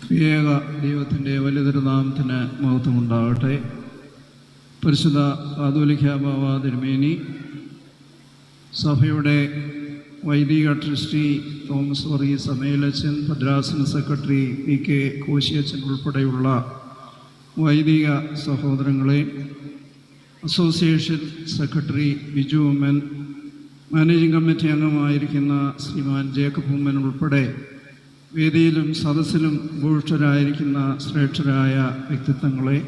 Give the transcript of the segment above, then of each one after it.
ഏക ദൈവത്തിന്റെ വലിയ തിരുനാമത്തിന് മഹത്വമുണ്ടാവട്ടെ പരിശുദ്ധ ബാബ തിരുമേനി സഭയുടെ വൈദിക ട്രസ്റ്റി തോമസ് വർഗീസ് സമയലച്ചൻ ഭദ്രാസന സെക്രട്ടറി പി കെ കോശിയച്ചൻ ഉൾപ്പെടെയുള്ള വൈദിക സഹോദരങ്ങളെ association secretary Biju Oommen managing committee അംഗമായിരിക്കുന്ന ശ്രീമാൻ ജേക്കബ് ഉമ്മൻ ഉൾപ്പെടെ വേദിയിലും സദസ്സിലും ഭൂഷ്ടരായിരിക്കുന്ന ശ്രേഷ്ഠരായ വ്യക്തിത്വങ്ങളെ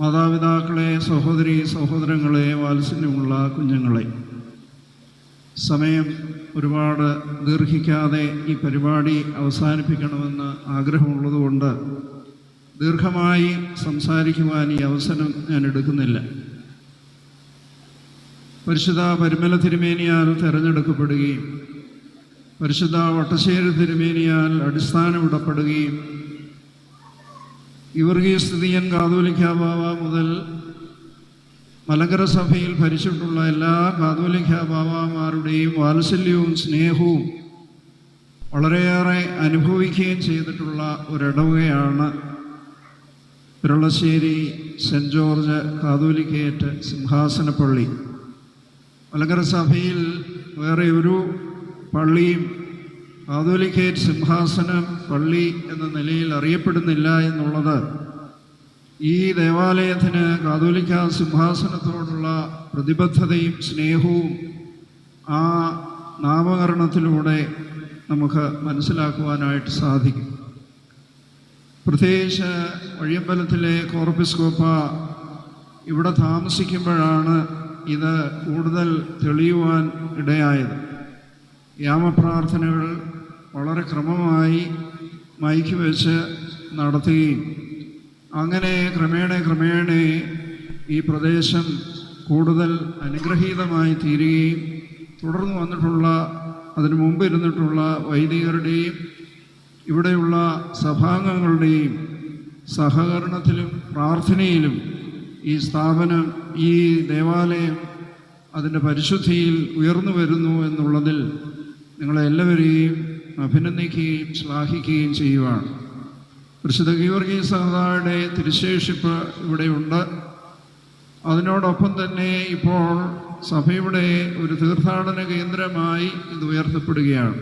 മാതാപിതാക്കളെ സഹോദരി സഹോദരങ്ങളെ വാത്സല്യമുള്ള കുഞ്ഞുങ്ങളെ സമയം ഒരുപാട് ദീർഘിക്കാതെ ഈ പരിപാടി അവസാനിപ്പിക്കണമെന്ന് ആഗ്രഹമുള്ളതുകൊണ്ട് ദീർഘമായി സംസാരിക്കുവാൻ ഈ അവസരം ഞാൻ എടുക്കുന്നില്ല. പരിശുദ്ധ പരിമല തിരുമേനിയാൽ തിരഞ്ഞെടുക്കപ്പെടുകയും പരിശുദ്ധ വട്ടശ്ശേരി തിരുമേനിയാൽ അടിസ്ഥാനമിടപ്പെടുകയും ഇവർഗീ സ്ഥിതിയൻ കാതോലിക്ക ബാബ മുതൽ മലങ്കര സഭയിൽ ഭരിച്ചിട്ടുള്ള എല്ലാ കാതോലിക്ക ബാബാമാരുടെയും വാത്സല്യവും സ്നേഹവും വളരെയേറെ അനുഭവിക്കുകയും ചെയ്തിട്ടുള്ള ഒരിടവുകയാണ് പിരളശ്ശേരി സെന്റ് ജോർജ് കാതോലിക്കേറ്റ് സിംഹാസനപ്പള്ളി. മലങ്കര സഭയിൽ വേറെ ഒരു പള്ളിയും കാതോലിക്കേറ്റ് സിംഹാസനം പള്ളി എന്ന നിലയിൽ അറിയപ്പെടുന്നില്ല എന്നുള്ളത് ഈ ദേവാലയത്തിന് കാതോലിക്ക സിംഹാസനത്തോടുള്ള പ്രതിബദ്ധതയും സ്നേഹവും ആ നാമകരണത്തിലൂടെ നമുക്ക് മനസ്സിലാക്കുവാനായിട്ട് സാധിക്കും. പ്രത്യേകിച്ച് വഴിയമ്പലത്തിലെ കോർപ്പിസ്കോപ്പ ഇവിടെ താമസിക്കുമ്പോഴാണ് ഇത് കൂടുതൽ തെളിയുവാൻ ഇടയായത്. യാമപ്രാർത്ഥനകൾ വളരെ ക്രമമായി മൈക്ക് വെച്ച് നടത്തുകയും അങ്ങനെ ക്രമേണ ക്രമേണ ഈ പ്രദേശം കൂടുതൽ അനുഗ്രഹീതമായി തീരുകയും തുടർന്ന് വന്നിട്ടുള്ള അതിനു മുമ്പ് ഇരുന്നിട്ടുള്ള വൈദികരുടെയും ഇവിടെയുള്ള സഭാംഗങ്ങളുടെയും സഹകരണത്തിലും പ്രാർത്ഥനയിലും ഈ സ്ഥാപനം ഈ ദേവാലയം അതിന്റെ പരിശുദ്ധിയിൽ ഉയർന്നു വരുന്നു എന്നുള്ളതിൽ നിങ്ങളെല്ലാവരെയും അഭിനന്ദിക്കുകയും ശ്ലാഘിക്കുകയും ചെയ്യുവാണ്. പ്രസിദ്ധ ഗീവർഗീ സഹതായുടെ തിരുശേഷിപ്പ് ഇവിടെയുണ്ട് അതിനോടൊപ്പം തന്നെ ഇപ്പോൾ സഭയുടെ ഒരു തീർത്ഥാടന കേന്ദ്രമായി ഇത് ഉയർത്തപ്പെടുകയാണ്.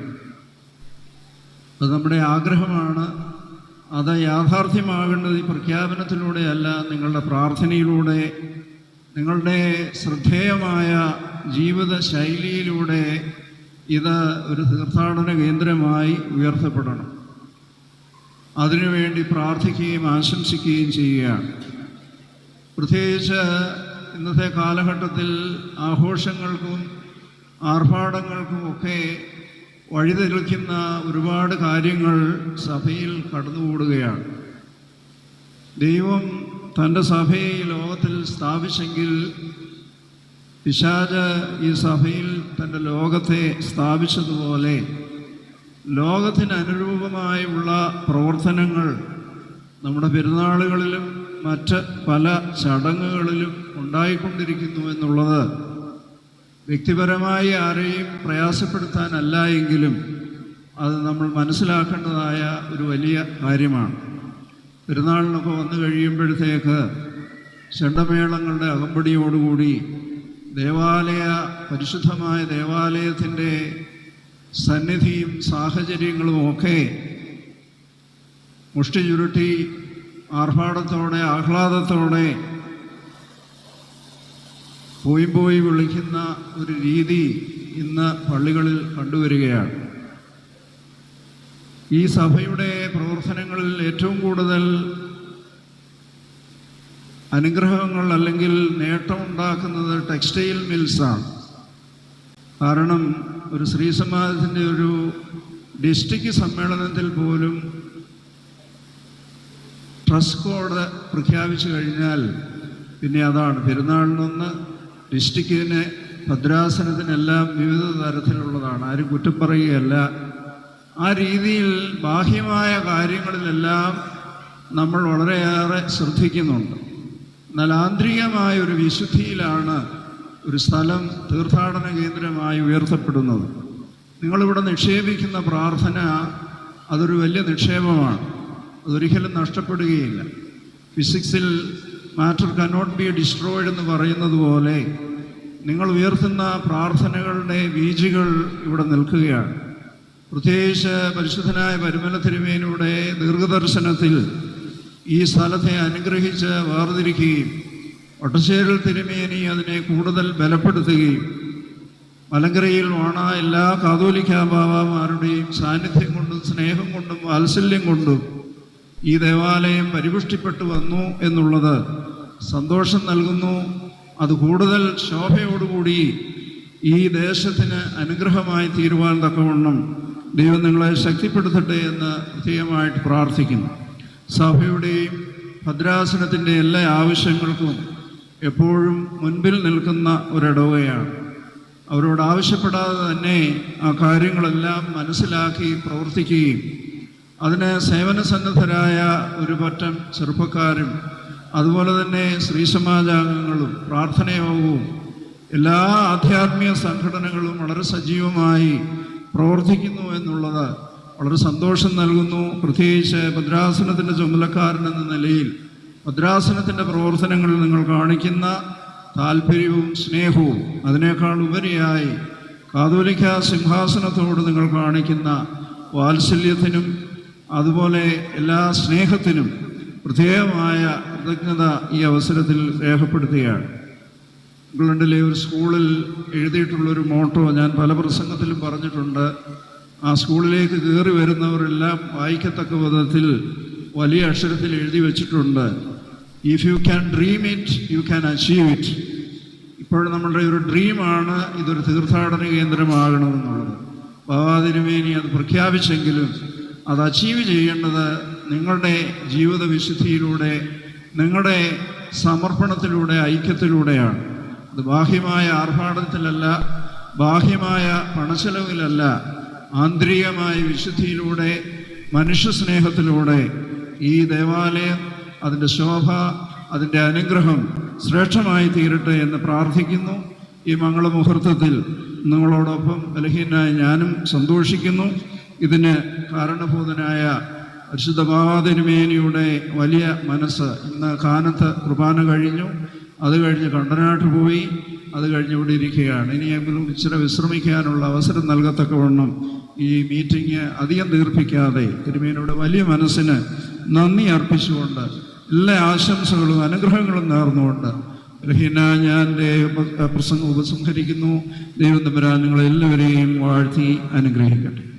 അത് നമ്മുടെ ആഗ്രഹമാണ്. അത് യാഥാർത്ഥ്യമാകേണ്ടത് ഈ പ്രഖ്യാപനത്തിലൂടെയല്ല നിങ്ങളുടെ പ്രാർത്ഥനയിലൂടെ നിങ്ങളുടെ ശ്രദ്ധേയമായ ജീവിത ശൈലിയിലൂടെ ഇത് ഒരു തീർത്ഥാടന കേന്ദ്രമായി ഉയർത്തപ്പെടണം. അതിനുവേണ്ടി പ്രാർത്ഥിക്കുകയും ആശംസിക്കുകയും ചെയ്യുകയാണ്. പ്രത്യേകിച്ച് ഇന്നത്തെ കാലഘട്ടത്തിൽ ആഘോഷങ്ങൾക്കും ആർഭാടങ്ങൾക്കും ഒക്കെ വഴിതെളിക്കുന്ന ഒരുപാട് കാര്യങ്ങൾ സഭയിൽ കടന്നുകൂടുകയാണ്. ദൈവം തന്റെ സഭയെ ലോകത്തിൽ സ്ഥാപിച്ചെങ്കിൽ പിശാജ് ഈ സഭയിൽ തന്റെ ലോകത്തെ സ്ഥാപിച്ചതുപോലെ ലോകത്തിന് അനുരൂപമായുള്ള പ്രവർത്തനങ്ങൾ നമ്മുടെ പെരുന്നാളുകളിലും മറ്റ് പല ചടങ്ങുകളിലും ഉണ്ടായിക്കൊണ്ടിരിക്കുന്നു എന്നുള്ളത് വ്യക്തിപരമായി ആരെയും പ്രയാസപ്പെടുത്താനല്ല എങ്കിലും അത് നമ്മൾ മനസ്സിലാക്കേണ്ടതായ ഒരു വലിയ കാര്യമാണ്. പെരുന്നാളിനൊക്കെ വന്നു കഴിയുമ്പോഴത്തേക്ക് ചെണ്ടമേളങ്ങളുടെ അകമ്പടിയോടുകൂടി ദേവാലയ പരിശുദ്ധമായ ദേവാലയത്തിന്റെ സന്നിധിയും സാഹചര്യങ്ങളും ഒക്കെ മുഷ്ടി ചുരുട്ടി ആർഭാടത്തോടെ ആഹ്ലാദത്തോടെ പോയി പോയി വിളിക്കുന്ന ഒരു രീതി ഇന്ന് പള്ളികളിൽ കണ്ടുവരികയാണ്. ഈ സഭയുടെ പ്രവർത്തനങ്ങളിൽ ഏറ്റവും കൂടുതൽ അനുഗ്രഹങ്ങൾ അല്ലെങ്കിൽ നേട്ടമുണ്ടാക്കുന്നത് ടെക്സ്റ്റൈൽ മിൽസാണ് കാരണം ഒരു സ്ത്രീ സമാജത്തിന്റെ ഒരു ഡിസ്ട്രിക്ട് സമ്മേളനത്തിൽ പോലും ഡ്രസ് കോഡ് പ്രഖ്യാപിച്ചു കഴിഞ്ഞാൽ പിന്നെ അതാണ്. പെരുന്നാളിനൊന്ന് ഡിസ്ട്രിക്റ്റിന് ഭദ്രാസനത്തിനെല്ലാം വിവിധ തരത്തിലുള്ളതാണ്. ആരും കുറ്റം പറയുകയല്ല. ആ രീതിയിൽ ബാഹ്യമായ കാര്യങ്ങളിലെല്ലാം നമ്മൾ വളരെയേറെ ശ്രദ്ധിക്കുന്നുണ്ട്. എന്നാൽ ആന്തരികമായ ഒരു വിശുദ്ധിയിലാണ് ഒരു സ്ഥലം തീർത്ഥാടന കേന്ദ്രമായി ഉയർത്തപ്പെടുന്നത്. നിങ്ങളിവിടെ നിക്ഷേപിക്കുന്ന പ്രാർത്ഥന അതൊരു വലിയ നിക്ഷേപമാണ്. അതൊരിക്കലും നഷ്ടപ്പെടുകയില്ല. ഫിസിക്സിൽ മാറ്റർ കനോട്ട് ബി ഡിസ്ട്രോയിഡ് എന്ന് പറയുന്നത് പോലെ നിങ്ങൾ ഉയർത്തുന്ന പ്രാർത്ഥനകളുടെ ബീജുകൾ ഇവിടെ നിൽക്കുകയാണ്. പ്രത്യേകിച്ച് പരിശുദ്ധനായ പരിമല തിരുമേനിയുടെ ദീർഘദർശനത്തിൽ ഈ സ്ഥലത്തെ അനുഗ്രഹിച്ച് വേർതിരിക്കുകയും ഒട്ടശ്ശേരിൽ തിരുമേനി അതിനെ കൂടുതൽ ബലപ്പെടുത്തുകയും മലങ്കരയിൽ വാണ എല്ലാ കാതോലിക്ക ബാബാമാരുടെയും സാന്നിധ്യം കൊണ്ടും സ്നേഹം കൊണ്ടും വാത്സല്യം കൊണ്ടും ഈ ദേവാലയം പരിപുഷ്ടിപ്പെട്ടു വന്നു എന്നുള്ളത് സന്തോഷം നൽകുന്നു. അത് കൂടുതൽ ശോഭയോടുകൂടി ഈ ദേശത്തിന് അനുഗ്രഹമായി തീരുവാൻ തക്കവണ്ണം ദൈവം നിങ്ങളെ ശക്തിപ്പെടുത്തട്ടെ എന്ന് പ്രത്യേകമായിട്ട് പ്രാർത്ഥിക്കുന്നു. സഭയുടെയും ഭദ്രാസനത്തിന്റെ എല്ലാ ആവശ്യങ്ങൾക്കും എപ്പോഴും മുൻപിൽ നിൽക്കുന്ന ഒരിടവയാണ്. അവരോട് ആവശ്യപ്പെടാതെ തന്നെ ആ കാര്യങ്ങളെല്ലാം മനസ്സിലാക്കി പ്രവർത്തിക്കുകയും അതിന് സേവനസന്നദ്ധരായ ഒരു പറ്റം ചെറുപ്പക്കാരും അതുപോലെ തന്നെ സ്ത്രീ സമാജാംഗങ്ങളും പ്രാർത്ഥനയോഗവും എല്ലാ ആധ്യാത്മിക സംഘടനകളും വളരെ സജീവമായി പ്രവർത്തിക്കുന്നു എന്നുള്ളത് വളരെ സന്തോഷം നൽകുന്നു. പ്രത്യേകിച്ച് ഭദ്രാസനത്തിന്റെ ചുമതലക്കാരൻ എന്ന നിലയിൽ ഭദ്രാസനത്തിന്റെ പ്രവർത്തനങ്ങളിൽ നിങ്ങൾ കാണിക്കുന്ന താല്പര്യവും സ്നേഹവും അതിനേക്കാൾ ഉപരിയായി കാതോലിക്ക സിംഹാസനത്തോട് നിങ്ങൾ കാണിക്കുന്ന വാത്സല്യത്തിനും അതുപോലെ എല്ലാ സ്നേഹത്തിനും പ്രത്യേകമായ കൃതജ്ഞത ഈ അവസരത്തിൽ രേഖപ്പെടുത്തുകയാണ്. ഇംഗ്ലണ്ടിലെ ഒരു സ്കൂളിൽ എഴുതിയിട്ടുള്ളൊരു മോട്ടോ ഞാൻ പല പ്രസംഗത്തിലും പറഞ്ഞിട്ടുണ്ട്. ആ സ്കൂളിലേക്ക് കയറി വരുന്നവരെല്ലാം വായിക്കത്തക്ക വിധത്തിൽ വലിയ അക്ഷരത്തിൽ എഴുതി വെച്ചിട്ടുണ്ട്. If you can dream it you can achieve it ഇപ്പോൾ നമ്മളുടെ ഒരു ഡ്രീമാണ് ഇതൊരു തീർത്ഥാടന കേന്ദ്രമാകണമെന്നുള്ളത്. ബാബാതിരുമേനി അത് പ്രഖ്യാപിച്ചെങ്കിലും അത് അച്ചീവ് ചെയ്യേണ്ടത് നിങ്ങളുടെ ജീവിത വിശുദ്ധിയിലൂടെ നിങ്ങളുടെ സമർപ്പണത്തിലൂടെ ഐക്യത്തിലൂടെയാണ്. അത് ബാഹ്യമായ ആർഭാടത്തിലല്ല ബാഹ്യമായ പണച്ചെലവിലല്ല ആന്തരികമായ വിശുദ്ധിയിലൂടെ മനുഷ്യ സ്നേഹത്തിലൂടെ ഈ ദേവാലയം അതിന്റെ ശോഭ അതിന്റെ അനുഗ്രഹം ശ്രേഷ്ഠമായി തീരട്ടെ എന്ന് പ്രാർത്ഥിക്കുന്നു. ഈ മംഗളമുഹൂർത്തത്തിൽ നിങ്ങളോടൊപ്പം ബലഹീനായ ഞാനും സന്തോഷിക്കുന്നു. ഇതിന് കാരണഭൂതനായ പരിശുദ്ധ ബാബാതിരുമേനിയുടെ വലിയ മനസ്സ് ഇന്ന് കാനത്ത് കുർബാന കഴിഞ്ഞു. അത് കഴിഞ്ഞ് കണ്ടനാട്ട് പോയി. അത് കഴിഞ്ഞ് ഇവിടെ ഇരിക്കുകയാണ്. ഇനിയെങ്കിലും ഇച്ചിരി വിശ്രമിക്കാനുള്ള അവസരം നൽകത്തക്കവണ്ണം ഈ മീറ്റിംഗ് അധികം ദീർഘിക്കാതെ തിരുമേനിയുടെ വലിയ മനസ്സിന് നന്ദി അർപ്പിച്ചുകൊണ്ട് എല്ലാ ആശംസകളും അനുഗ്രഹങ്ങളും നേർന്നുകൊണ്ട് രഹീന ഞാൻ പ്രസംഗം ഉപസംഹരിക്കുന്നു. ദൈവം തമ്പുരാൻ നിങ്ങളെല്ലാവരെയും വാഴ്ത്തി അനുഗ്രഹിക്കട്ടെ.